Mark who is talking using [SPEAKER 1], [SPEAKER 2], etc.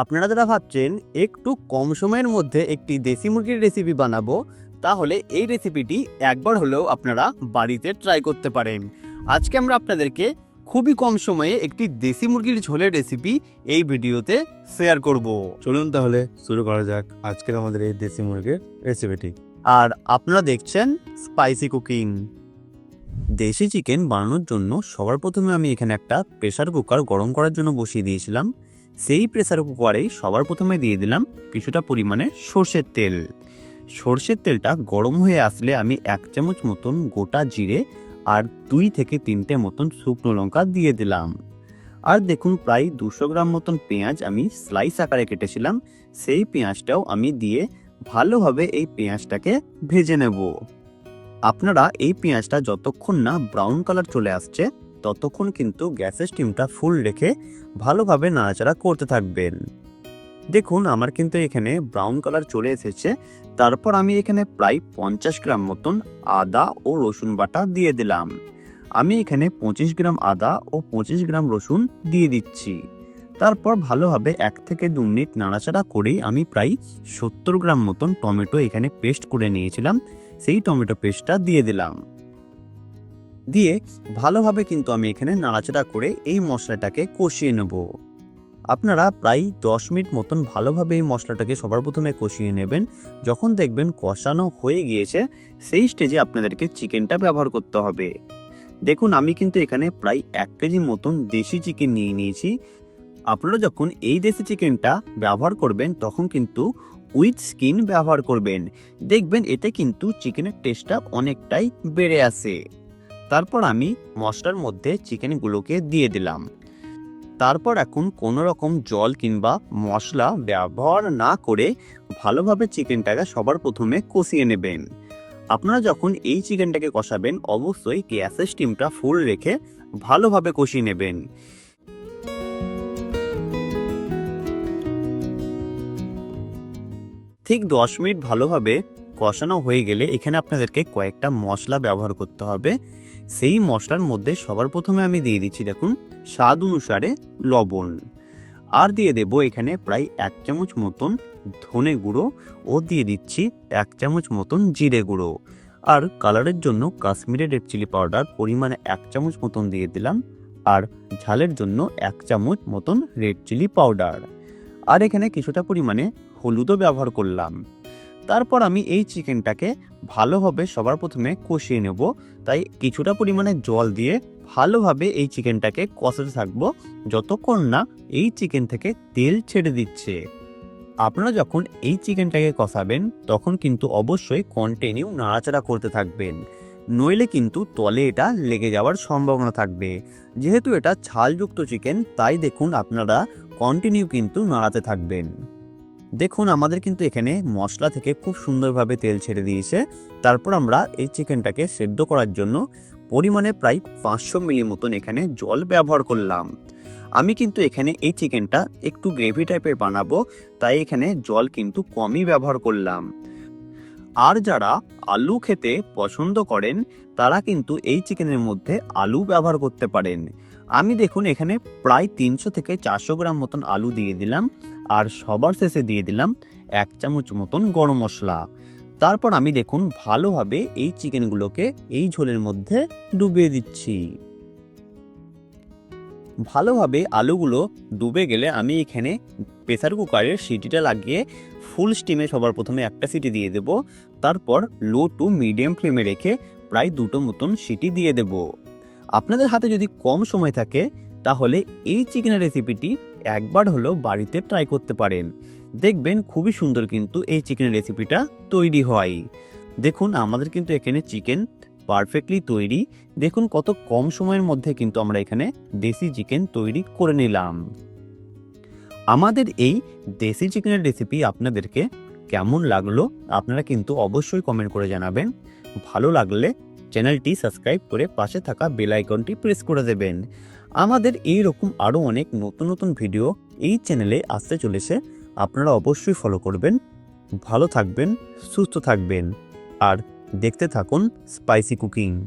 [SPEAKER 1] আপনারা যারা ভাবছেন একটু কম সময়ের মধ্যে একটি দেশি মুরগির রেসিপি বানাবো তাহলে এই রেসিপিটি একবার হলেও আপনারা বাড়িতে ট্রাই করতে পারেন। আজকে আমরা আপনাদেরকে খুবই কম সময়ে একটি দেশি মুরগির ঝোলের রেসিপি এই ভিডিওতে শেয়ার করব।
[SPEAKER 2] চলুন তাহলে শুরু করা যাক আজকের আমাদের এই দেশি মুরগির রেসিপিটি
[SPEAKER 1] আর আপনারা দেখছেন স্পাইসি কুকিং দেশি চিকেন বানানোর জন্য সবার প্রথমে আমি এখানে একটা প্রেসার কুকার গরম করার জন্য বসিয়ে দিয়েছিলাম। সেই প্রেসার কুকারেই সবার প্রথমে দিয়ে দিলাম কিছুটা পরিমাণে সর্ষের তেল। সর্ষের তেলটা গরম হয়ে আসলে আমি এক চামচ মতন গোটা জিরে আর দুই থেকে তিনটে মতন শুকনো লঙ্কা দিয়ে দিলাম। আর দেখুন প্রায় দুশো গ্রাম মতন পেঁয়াজ আমি স্লাইস আকারে কেটেছিলাম, সেই পেঁয়াজটাও আমি দিয়ে ভালোভাবে এই পেঁয়াজটাকে ভেজে নেব। আপনারা এই পেঁয়াজটা যতক্ষণ না ব্রাউন কালার চলে আসছে ততক্ষণ কিন্তু গ্যাসের স্টিমটা ফুল রেখে ভালোভাবে নাড়াচাড়া করতে থাকবেন। দেখুন, আমার কিন্তু এখানে ব্রাউন কালার চলে এসেছে। তারপর আমি এখানে প্রায় পঞ্চাশ গ্রাম মতন আদা ও রসুন বাটা দিয়ে দিলাম। আমি এখানে পঁচিশ গ্রাম আদা ও পঁচিশ গ্রাম রসুন দিয়ে দিচ্ছি। তারপর ভালোভাবে এক থেকে দু মিনিট নাড়াচাড়া করেই আমি প্রায় সত্তর গ্রাম মতন টমেটো এখানে পেস্ট করে নিয়েছিলাম। সেই টমেটো পেস্টটা দিয়ে দিলাম। দিয়ে ভালোভাবে কিন্তু আমি এখানে নাড়াচাড়া করে এই মশলাটাকে কষিয়ে নেব। আপনারা প্রায় দশ মিনিট মতন ভালোভাবে এই মশলাটাকে সবার প্রথমে কষিয়ে নেবেন। যখন দেখবেন কষানো হয়ে গিয়েছে, সেই স্টেজে আপনাদেরকে চিকেনটা ব্যবহার করতে হবে। দেখুন, আমি কিন্তু এখানে প্রায় এক কেজি মতন দেশি চিকেন নিয়ে নিয়েছি। আপনারা যখন এই দেশি চিকেনটা ব্যবহার করবেন, তখন কিন্তু উইথ স্কিন ব্যবহার করবেন। দেখবেন, এতে কিন্তু চিকেনের টেস্টটা অনেকটাই বেড়ে আসে। তারপর আমি মশলার মধ্যে চিকেনগুলোকে দিয়ে দিলাম। তারপর এখন কোনো রকম জল কিংবা মশলা ব্যবহার না করে ভালোভাবে চিকেনটাকে সবার প্রথমে কষিয়ে নেবেন। আপনারা যখন এই চিকেনটাকে কষাবেন, অবশ্যই গ্যাসের স্টিমটা ফুল রেখে ভালোভাবে কষিয়ে নেবেন। ঠিক দশ মিনিট ভালোভাবে কষানো হয়ে গেলে এখানে আপনাদেরকে কয়েকটা মশলা ব্যবহার করতে হবে। সেই মশলার মধ্যে সবার প্রথমে আমি দিয়ে দিচ্ছি দেখুন, স্বাদ অনুসারে লবণ। আর দিয়ে দেব এখানে প্রায় এক চামচ মতন ধনে গুঁড়ো ও দিয়ে দিচ্ছি এক চামচ মতন জিরে গুঁড়ো। আর কালারের জন্য কাশ্মীরি রেড চিলি পাউডার পরিমাণে এক চামচ মতন দিয়ে দিলাম। আর ঝালের জন্য এক চামচ মতন রেড চিলি পাউডার। আর এখানে কিছুটা পরিমাণে হলুদও ব্যবহার করলাম। তারপর আমি এই চিকেনটাকে ভালোভাবে সবার প্রথমে কষিয়ে নেব। তাই কিছুটা পরিমাণে জল দিয়ে ভালোভাবে এই চিকেনটাকে কষাতে থাকব। যতক্ষণ না এই চিকেন থেকে তেল ছেড়ে দিচ্ছে। আপনারা যখন এই চিকেনটাকে কষাবেন, তখন কিন্তু অবশ্যই কন্টিনিউ নাড়াচাড়া করতে থাকবেন। নইলে কিন্তু তলে এটা লেগে যাওয়ার সম্ভাবনা থাকবে। যেহেতু এটা ছালযুক্ত চিকেন, তাই দেখুন আপনারা কন্টিনিউ কিন্তু নাড়াতে থাকবেন। দেখুন, আমাদের কিন্তু এখানে মশলা থেকে খুব সুন্দরভাবে তেল ছেড়ে দিয়েছে। তারপর আমরা এই চিকেনটাকে সেদ্ধ করার জন্য পরিমাণে প্রায় পাঁচশো মিলি মতন এখানে জল ব্যবহার করলাম। আমি কিন্তু এখানে এই চিকেনটা একটু গ্রেভি টাইপের বানাবো, তাই এখানে জল কিন্তু কমই ব্যবহার করলাম। আর যারা আলু খেতে পছন্দ করেন, তারা কিন্তু এই চিকেনের মধ্যে আলু ব্যবহার করতে পারেন। আমি দেখুন, এখানে প্রায় তিনশো থেকে চারশো গ্রাম মতন আলু দিয়ে দিলাম। আর সবার শেষে দিয়ে দিলাম এক চামচ মতন গরম মশলা। তারপর আমি দেখুন ভালোভাবে এই চিকেনগুলোকে এই ঝোলের মধ্যে ডুবিয়ে দিচ্ছি। ভালোভাবে আলুগুলো ডুবে গেলে আমি এখানে প্রেসার কুকারের সিটিটা লাগিয়ে ফুল স্টিমে সবার প্রথমে একটা সিটি দিয়ে দেব। তারপর লো টু মিডিয়াম ফ্লেমে রেখে প্রায় দুটো মতন সিটি দিয়ে দেব। আপনাদের হাতে যদি কম সময় থাকে, তাহলে এই চিকেনের রেসিপিটি একবার হলেও বাড়িতে ট্রাই করতে পারেন। দেখবেন খুবই সুন্দর কিন্তু এই চিকেনের রেসিপিটা তৈরি হয়। দেখুন, আমাদের কিন্তু এখানে চিকেন পারফেক্টলি তৈরি। দেখুন কত কম সময়ের মধ্যে কিন্তু আমরা এখানে দেশি চিকেন তৈরি করে নিলাম। আমাদের এই দেশি চিকেনের রেসিপি আপনাদেরকে কেমন লাগল আপনারা কিন্তু অবশ্যই কমেন্ট করে জানাবেন। ভালো লাগলে চ্যানেলটি সাবস্ক্রাইব করে পাশে থাকা বেল আইকনটি প্রেস করে দেবেন। আমাদের এই রকম আরও অনেক নতুন নতুন ভিডিও এই চ্যানেলে আসতে চলেছে। আপনারা অবশ্যই ফলো করবেন। ভালো থাকবেন, সুস্থ থাকবেন। আর দেখতে থাকুন স্পাইসি কুকিং